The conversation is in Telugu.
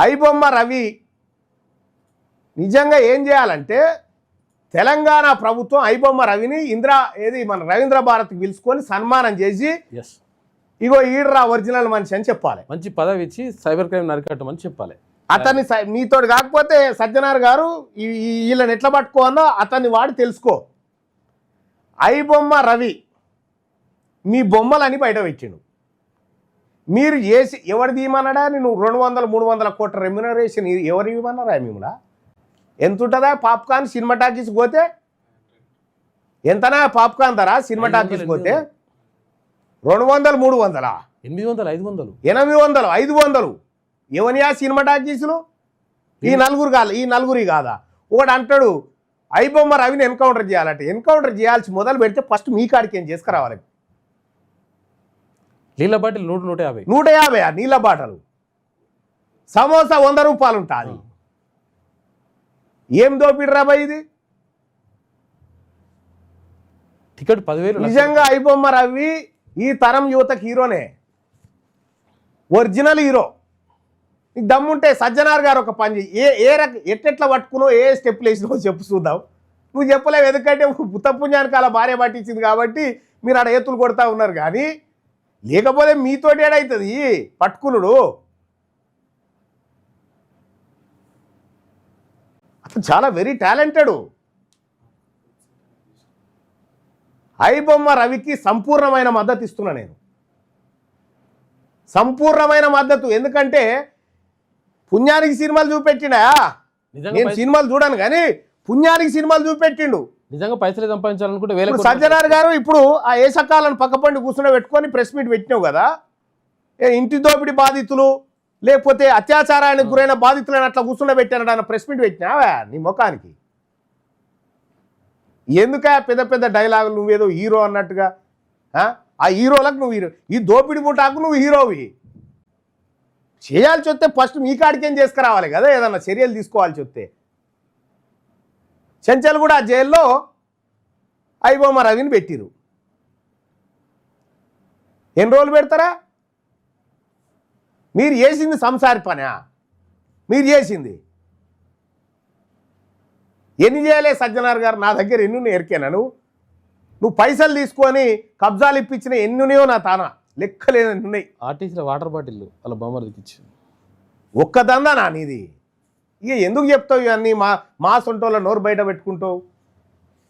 ఐబొమ్మ రవి నిజంగా ఏం చేయాలంటే తెలంగాణ ప్రభుత్వం ఐబొమ్మ రవిని ఇందిరా ఏది మన రవీంద్ర భారత్కి పిలుచుకొని సన్మానం చేసి ఎస్ ఇగో ఈడరా ఒరిజినల్ మనిషి అని చెప్పాలి. మంచి పదవి ఇచ్చి సైబర్ క్రైమ్ నరికట్టమని చెప్పాలి. అతన్ని స- నీతోటి కాకపోతే సజ్జనార్ గారు వీళ్ళని ఎట్లా పట్టుకోవాలో అతన్ని వాడి తెలుసుకో. ఐబొమ్మ రవి మీ బొమ్మలని బయట పెట్టిండు. మీరు చేసి ఎవరిది ఇవ్వమన్నాడా నేను రెండు వందల మూడు వందల కోట్ల రెమ్యునరేషన్ ఎవరు ఇవ్వమన్నారా మిమ్మల్ని? ఎంత ఉంటుందా పాప్కార్న్ సినిమా టాకీస్ పోతే? ఎంతనా పాప్కార్న్ ధర సినిమా టాకీస్ పోతే? రెండు వందలు మూడు వందలా? ఎనిమిది వందలు ఐదు వందలు. ఎనిమిది వందలు ఐదు వందలు. ఎవనియా సినిమా టాకీసులు? ఈ నలుగురు కాదు ఈ నలుగురి కాదా? ఒకడు అంటాడు ఐబొమ్మ రవిని ఎన్కౌంటర్ చేయాలంటే ఎన్కౌంటర్ చేయాల్సి మొదలు పెడితే ఫస్ట్ మీ కాడికి ఏం చేసుకురావాలి? నీళ్ళ బాటిల్ నూట నూట యాభై. నూట యాభై ఆ నీళ్ళ బాటలు. సమోసా వంద రూపాయలు ఉంటుంది. ఏం దోపిడి రాబాయ్ ఇది? టికెట్ పదివేలు నిజంగా ఐబొమ్మ రవి ఈ తరం యువతకి హీరోనే. Original hero. నీకు దమ్ముంటే సజ్జనార్ గారు ఒక పని. ఏ ఏ రక ఎట్టెట్లా పట్టుకునో ఏ స్టెప్లు వేసినో చెప్పు చూద్దాం. నువ్వు చెప్పలేవు ఎందుకంటే పుణ్యానికి అలా భార్య పట్టించింది కాబట్టి మీరు ఆడ ఏతులు కొడతా ఉన్నారు కానీ లేకపోతే మీతోటి ఏడవుతుంది పట్టుకునుడు. అతను చాలా వెరీ టాలెంటెడ్ ఐబొమ్మ రవికి సంపూర్ణమైన మద్దతు ఇస్తున్నా నేను. సంపూర్ణమైన మద్దతు. ఎందుకంటే పుణ్యానికి సినిమాలు చూపెట్టిండా? నిజంగా నేను సినిమాలు చూడను కానీ పుణ్యానికి సినిమాలు చూపెట్టిండు. నిజంగా పైసలు సంపాదించాలనుకుంటే వేల సజ్జనార్ గారు ఇప్పుడు ఆ ఏ సకాలను పక్కపండి కూర్చుని పెట్టుకొని ప్రెస్ మీట్ పెట్టినావు కదా? ఇంటి దోపిడి బాధితులు లేకపోతే అత్యాచారానికి గురైన బాధితులను అట్లా కూర్చుండ పెట్టానట ప్రెస్ మీట్ పెట్టినావా నీ ముఖానికి? ఎందుక పెద్ద పెద్ద డైలాగులు నువ్వేదో హీరో అన్నట్టుగా ఆ? ఆ హీరోలకు నువ్వు హీరో ఈ దోపిడి ముఠాకు నువ్వు హీరోవి. చేయాల్సి వస్తే ఫస్ట్ మీ కాడికేం చేసుకురావాలి కదా? ఏదన్నా చర్యలు తీసుకోవాల్సి వస్తే. చెంచల్ కూడా జైల్లో ఐబొమ్మ రవిని పెట్టిరు. ఎన్ని రోజులు పెడతారా? మీరు చేసింది సంసారి పనా? మీరు చేసింది? ఎన్ని చేయలే సజ్జనార్ గారు? నా దగ్గర ఎన్ని ఉన్నాయి? ఎరికేనా నువ్వు? నువ్వు పైసలు తీసుకొని కబ్జాలు ఇప్పించిన ఎన్ని ఉన్నాయో నా తాన? లెక్కలేని ఉన్నాయి. ఆర్టీసీలో వాటర్ బాటిల్ వాళ్ళ బొమ్మలకి ఇచ్చి ఒక్క దందా నా నీది? ఇక ఎందుకు చెప్తావు ఇవన్నీ? మా మా సొంటోళ్ళ నోరు బయట పెట్టుకుంటావు.